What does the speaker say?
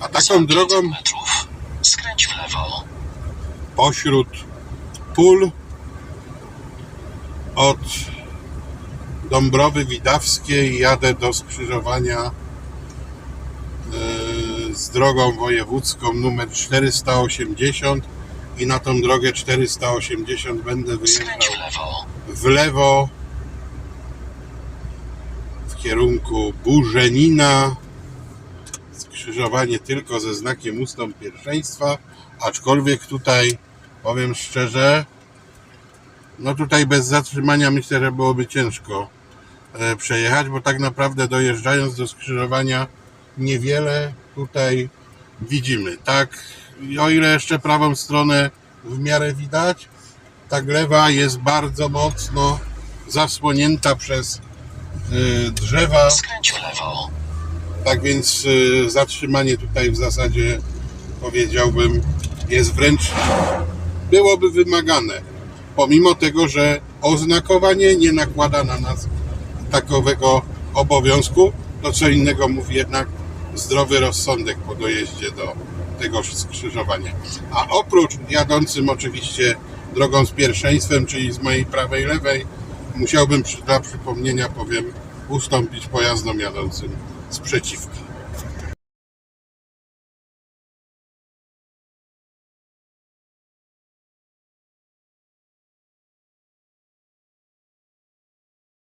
A taką drogą metrów skręć w lewo. pośród pól od Dąbrowy Widawskiej jadę do skrzyżowania e, z drogą wojewódzką numer 480 i na tą drogę 480 będę wyjeżdżał w lewo. w lewo w kierunku Burzenina. Skrzyżowanie tylko ze znakiem ustąp pierwszeństwa, aczkolwiek tutaj powiem szczerze, no tutaj bez zatrzymania myślę, że byłoby ciężko e, przejechać, bo tak naprawdę dojeżdżając do skrzyżowania niewiele tutaj widzimy. Tak, i o ile jeszcze prawą stronę w miarę widać, ta lewa jest bardzo mocno zasłonięta przez y, drzewa, Skręć w lewo. Tak więc y, zatrzymanie tutaj w zasadzie powiedziałbym jest wręcz byłoby wymagane. Pomimo tego, że oznakowanie nie nakłada na nas takowego obowiązku, to co innego mówi jednak zdrowy rozsądek po dojeździe do tego skrzyżowania. A oprócz jadącym oczywiście drogą z pierwszeństwem, czyli z mojej prawej, lewej, musiałbym dla przypomnienia powiem ustąpić pojazdom jadącym z.